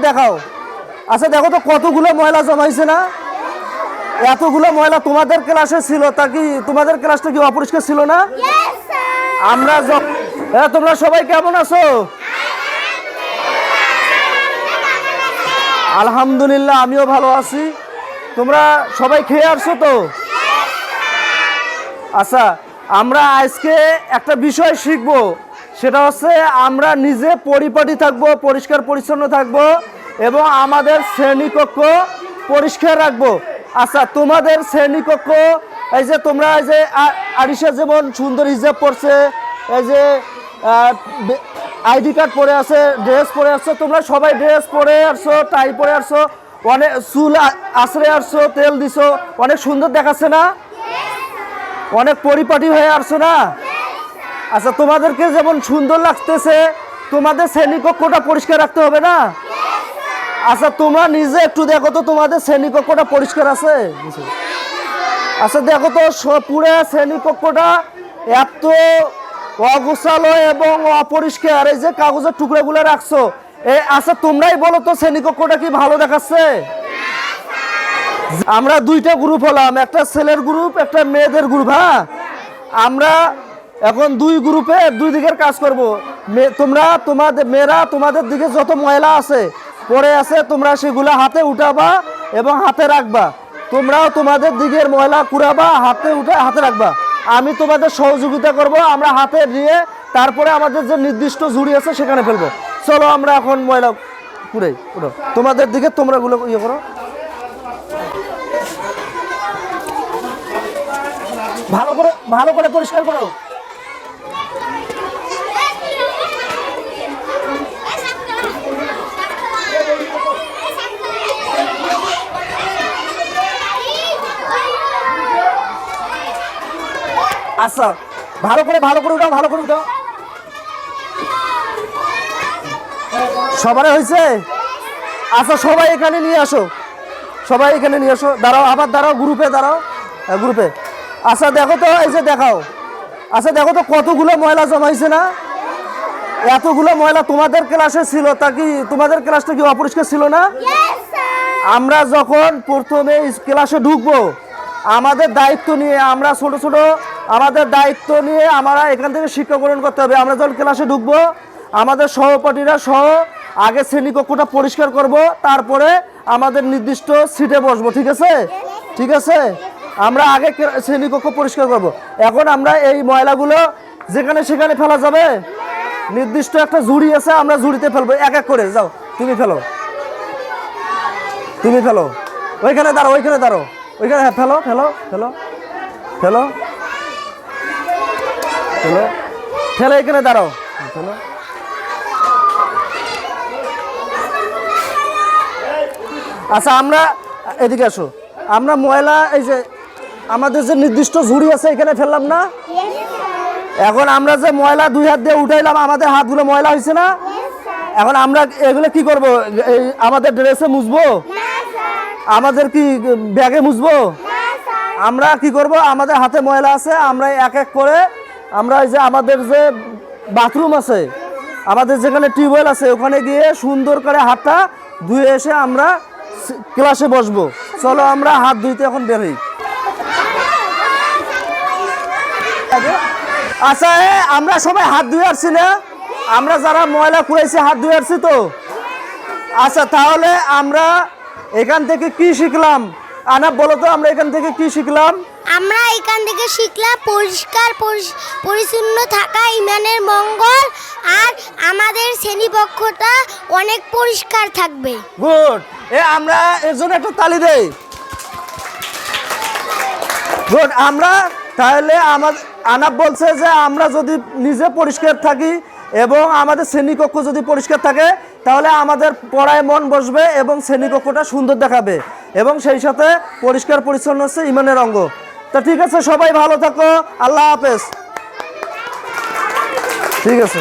দেখাও। আচ্ছা দেখো তো কতগুলো ময়লা জমাইছে না? এতগুলো ময়লা তোমাদের ক্লাসে ছিল তা কি তোমাদের ক্লাসটা কি অপরিষ্কার ছিল না? আমরা য- এ, তোমরা সবাই কেমন আছো? আলহামদুলিল্লাহ আমিও ভালো আছি। তোমরা সবাই খেয়ে আসছো তো? আচ্ছা আমরা আজকে একটা বিষয় শিখব। সেটা হচ্ছে আমরা নিজে পরিপাটি থাকব, পরিষ্কার পরিচ্ছন্ন থাকব এবং আমাদের শ্রেণীকক্ষ পরিষ্কার রাখব। আচ্ছা তোমাদের শ্রেণীকক্ষ, এই যে তোমরা এই যে আ- আরিশা যেমন সুন্দর হিজাব পরছে এই যে আইডি কার্ড পরে আছে, ড্রেস পরে আসছো, তোমরা সবাই ড্রেস পরে আসছো, টাই পরে আসছো, অনেক চুল আশ্রে আসছো, তেল দিছো, অনেক সুন্দর দেখাচ্ছে না? অনেক পরিপাটি হয়ে আসছো না? আচ্ছা তোমাদেরকে যেমন সুন্দর লাগতেছে, তোমাদের শ্রেণীকক্ষটা পরিষ্কার রাখতে হবে না? আচ্ছা তোমরা নিজে একটু দেখো তো, তোমাদের শ্রেণীকক্ষটা পরিষ্কার আছে? আচ্ছা দেখো তো পুরো শ্রেণীকক্ষটা এত অগোছালো এবং অপরিষ্কার। এই যে কাগজের টুকরোগুলো রাখছো এই আচ্ছা তোমরাই বলো তো, শ্রেণীকক্ষটা কি ভালো দেখাচ্ছে? আমরা দুইটা গ্রুপ হলাম, একটা ছেলের গ্রুপ একটা মেয়েদের গ্রুপ হ্যাঁ? আমরা এখন দুই গ্রুপে দুই দিকের কাজ করব। তোমরা তোমাদের মেয়েরা, তোমাদের দিকে যত ময়লা আছে পরে আছে, তোমরা সেগুলো হাতে উঠাবা এবং হাতে রাখবা। তোমরাও তোমাদের দিকের ময়লা কুড়াবা, হাতে উঠে হাতে রাখবা। আমি তোমাদের সহযোগিতা করব, আমরা হাতে নিয়ে তারপরে আমাদের যে নির্দিষ্ট ঝুড়ি আছে সেখানে ফেলব। চলো আমরা এখন ময়লা কুড়াই, উঠো। তোমাদের দিকে তোমরা গুলো ইয়ে করো। ভালো করে ভালো করে পরিষ্কার করো। আচ্ছা ভালো করে ভালো করে উঠাও ভালো করে উঠাও। সবারই হয়েছে? আচ্ছা সবাই এখানে নিয়ে আসো। সবাই এখানে নিয়ে আসো। দাঁড়াও আবার দাঁড়াও গ্রুপে দাঁড়াও। হ্যাঁ, গ্রুপে। আচ্ছা দেখো তো এই যে দেখাও। আচ্ছা দেখো তো কতগুলো ময়লা জমাইছে না? এতগুলো ময়লা তোমাদের ক্লাসে ছিল তা কি তোমাদের ক্লাসটা কি অপরিষ্কার ছিল না? আমরা যখন প্রথমে ক্লাসে ঢুকবো আমাদের দায়িত্ব নিয়ে আমরা ছোট ছোট আমাদের দায়িত্ব নিয়ে আমরা এখান থেকে শিক্ষা গ্রহণ করতে হবে। আমরা যখন ক্লাসে ঢুকবো, আমাদের সহপাঠীরা সহ আগে শ্রেণীকক্ষটা পরিষ্কার করব, তারপরে আমাদের নির্দিষ্ট সিটে বসবো, ঠিক আছে? ঠিক আছে? আমরা আগে শ্রেণীকক্ষ পরিষ্কার করব। এখন আমরা এই ময়লাগুলো যেখানে সেখানে ফেলা যাবে, নির্দিষ্ট একটা ঝুড়ি আছে, আমরা ঝুড়িতে ফেলব। এক এক করে, যাও, তুমি ফেলো। তুমি ফেলো। ওইখানে দাঁড়ো ওইখানে দাঁড়ো ওইখানে হ্যাঁ ফেলো ফেলো ফেলো ফেলো। ফেলো ফেলো এখানে দাঁড়াও। ফেলো আচ্ছা আমরা এদিকে আসো। আমরা ময়লা এই যে আমাদের যে নির্দিষ্ট ঝুড়ি আছে এখানে ফেললাম না? এখন আমরা যে ময়লা দুই হাত দিয়ে উঠাইলাম আমাদের হাতগুলো ময়লা হয়েছে না? এখন আমরা এগুলো কি করব? এই আমাদের ড্রেসে মুছবো? আমাদের কি ব্যাগে মুছবো? আমরা কি করব? আমাদের হাতে ময়লা আছে আমরা এক এক করে আমরা যে আমাদের যে বাথরুম আছে আমাদের যেখানে টিউবওয়েল আছে ওখানে গিয়ে সুন্দর করে হাতটা ধুয়ে এসে আমরা ক্লাসে বসবো। চলো আমরা হাত ধুইতে এখন বেরোই আচ্ছা এ, আমরা সবাই হাত ধুয়ে আসছি না? আমরা যারা ময়লা কুড়াইছি হাত ধুয়ে আসছি তো? আচ্ছা তাহলে আমরা এখান থেকে কি শিখলাম? আনা বলো তো আমরা এখান থেকে কি শিখলাম? আমরা এখান থেকে শিখলাম পরিষ্কার পরিচ্ছন্ন থাকা ইমানের মঙ্গল আর আমাদের শ্রেণীপক্ষটা অনেক পরিষ্কার থাকবে। গুড। এ আমরা এর জন্য একটা তালি দেই। গুড আমরা তাহলে আমার আনাপ বলছে যে আমরা যদি নিজে পরিষ্কার থাকি এবং আমাদের শ্রেণীকক্ষ যদি পরিষ্কার থাকে তাহলে আমাদের পড়ায় মন বসবে এবং শ্রেণীকক্ষটা সুন্দর দেখাবে। এবং সেই সাথে পরিষ্কার পরিচ্ছন্ন হচ্ছে ইমানের অঙ্গ। তা ঠিক আছে, সবাই ভালো থাকো। আল্লাহ হাফেজ। ঠিক আছে।